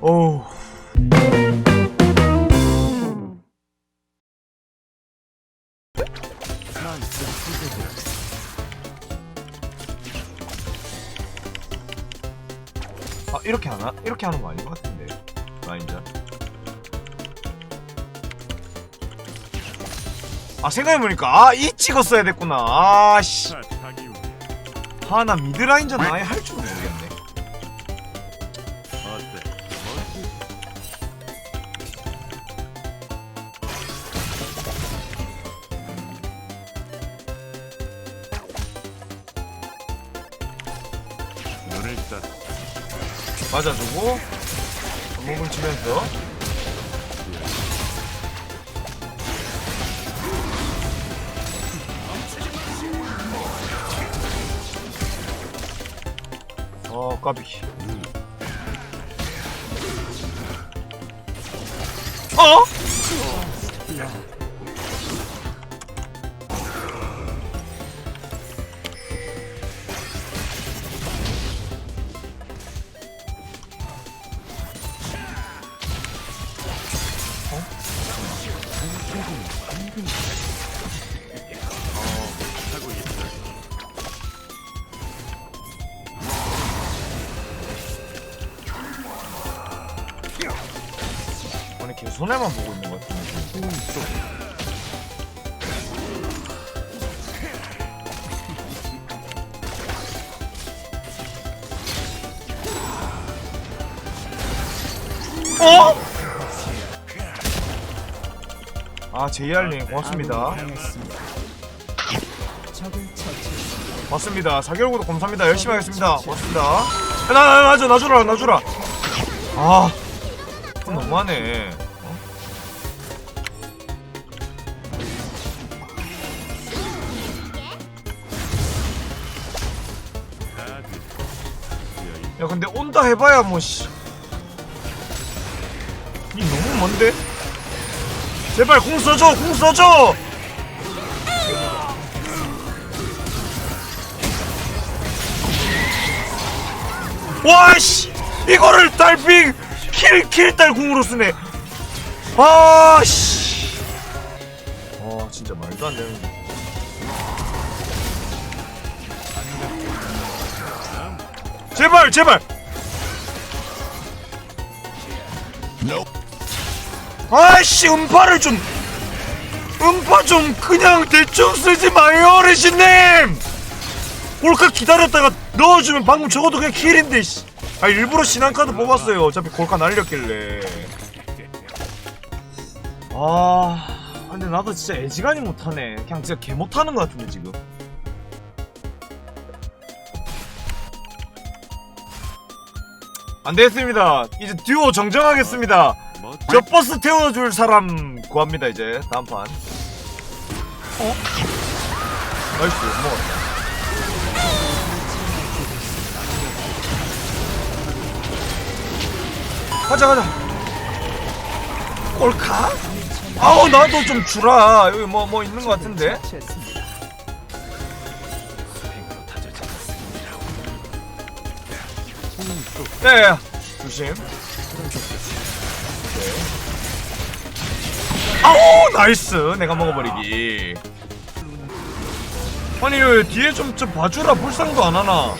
어우. 아 이렇게 하나? 이렇게 하는 거 아닌 것 같은데 라인전 아 생각해보니까 아이 찍었어야 됐구나 아씨 하나 미드 라인전 아예 할줄모 맞아주고 목을 치면서 어 까비 어? 걔 손해만 보고 있는 것 같은데 어? 아 JR님 고맙습니다. 맞습니다. 4개월 구독 감사합니다. 열심히 하겠습니다. 고맙습니다. 야, 나, 나, 놔줘 놔주라 놔주라. 아 그건 너무하네. 어? 야 근데 온다 해봐야 뭐씨. 이 너무 먼데? 제발 궁 써줘 궁 써줘! 와씨! 이거를 달빙 킬 킬달 궁으로 쓰네. 아씨. 아 진짜 말도 안 되는 제발 제발. 아이씨 음파를 좀 음파 좀 그냥 대충 쓰지 마요 어르신님. 골카 기다렸다가 넣어주면 방금 적어도 그냥 킬인데 씨. 아 일부러 신한카드 뽑았어요. 어차피 골카 날렸길래. 아 근데 나도 진짜 애지간히 못하네. 그냥 진짜 개 못하는 것 같은데 지금 안되겠습니다. 이제 듀오 정정하겠습니다. 저 버스 태워줄 사람 구합니다 이제. 다음 판. 어? 나이스 먹었다 가자 가자. 꼴카? 아우 나도 좀 주라. 여기 뭐뭐 있는 것 같은데 네 조심. 아우 나이스. 내가 먹어버리기. 아니 왜 뒤에 좀, 좀 봐주라. 불상도 안 하나.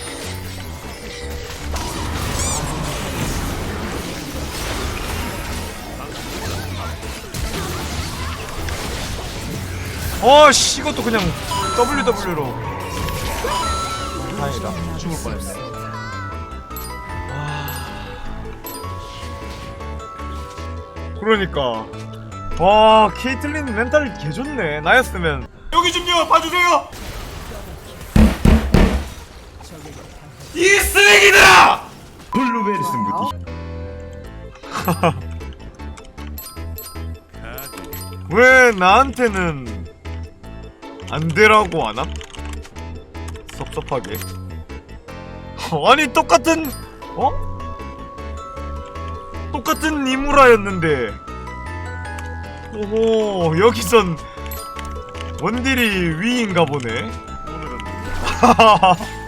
어씨 이것도 그냥 WW로. 다행이다. 죽을 뻔했네 그러니까 와 케이틀린 멘탈 개좋네 나였으면 여기 좀요 봐주세요 이 쓰레기들아 블루베리스입니다. 왜 나한테는 안 되라고 하나? 섭섭하게. 아니 똑같은 어? 똑같은 니무라였는데 오호 여기선 원딜이 위인가 보네 오늘은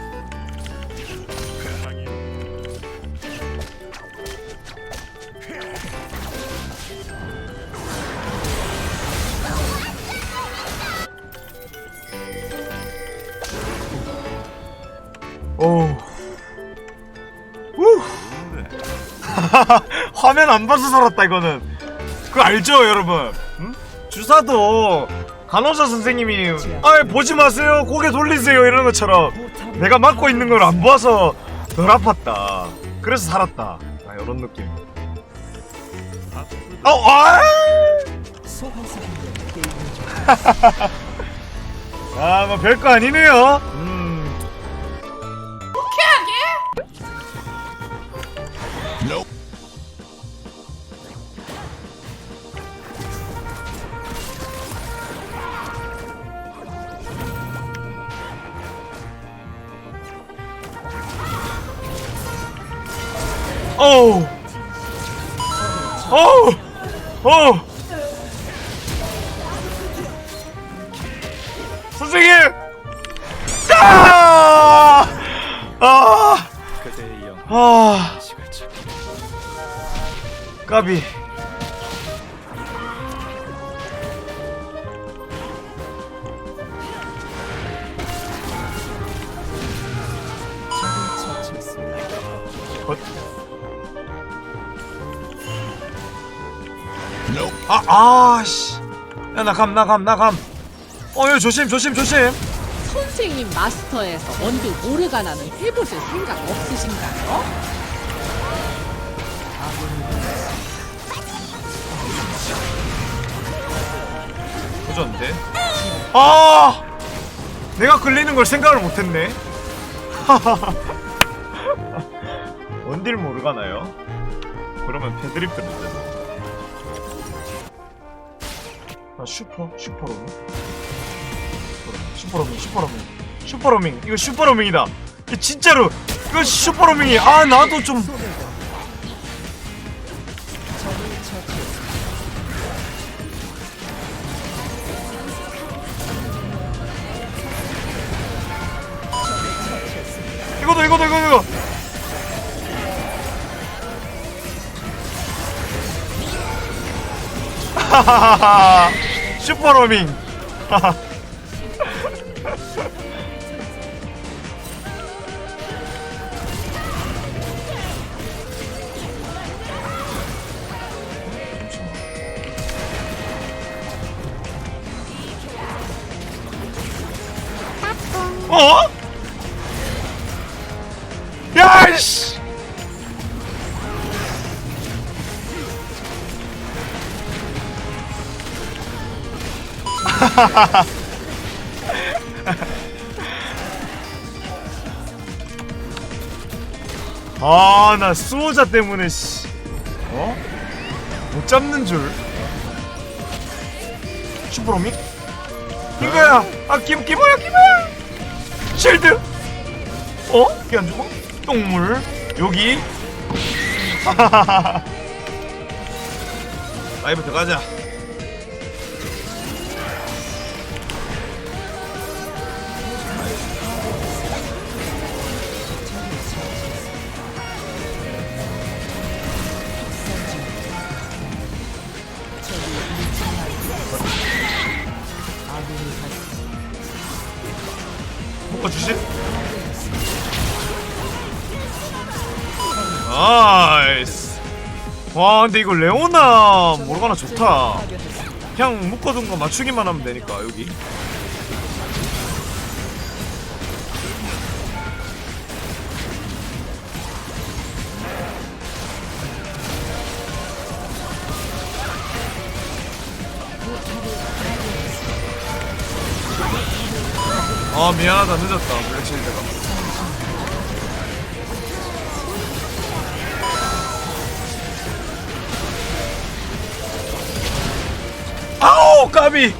오. 우. 네. 화면 안 봐서 살았다 이거는. 그거 알죠 여러분? 응? 주사도 간호사 선생님이 아 보지 마세요 고개 돌리세요 이러는 것처럼 내가 맞고 있는 걸안 보아서 덜 아팠다. 그래서 살았다. 아 이런 느낌. 어, 아! 아, 뭐 별거 아니네요. 음. 어우. 어우. 어우. 선생님! 아! 아! 까비. 어? 아, 아, 씨. 야, 나 감, 나 감, 나 감. 어, 야, 조심, 조심, 조심. 선생님 마스터에서 원딜 모르가나는 해보실 생각 없으신가요? 도전데? 아! 내가 끌리는 걸 생각을 못했네. 원딜 모르가나요? 그러면 패드립 들는데. 아 슈퍼 슈퍼로밍? 슈퍼로밍 슈퍼로밍 슈퍼로밍. 이거 슈퍼로밍이다. 진짜로 이거 슈퍼로밍이. 아 나도 좀. 이거도 이거도 이거 이거. 하하하하 슈퍼로밍. 어? 야이씨 아, 나 수호자 때문에 씨. 어? 못 잡는 줄. 슈퍼로미? 이거야. 아, 김 김어야, 김어야. 쉴드. 어? 이게 안 죽어? 똥물. 여기. 라이브 들어가자. 어주실? 나이스. 와 근데 이거 레오나 모르가나 좋다. 그냥 묶어둔 거 맞추기만 하면 되니까 여기 미안하다 늦었다. 블랙실드가. 아우 까비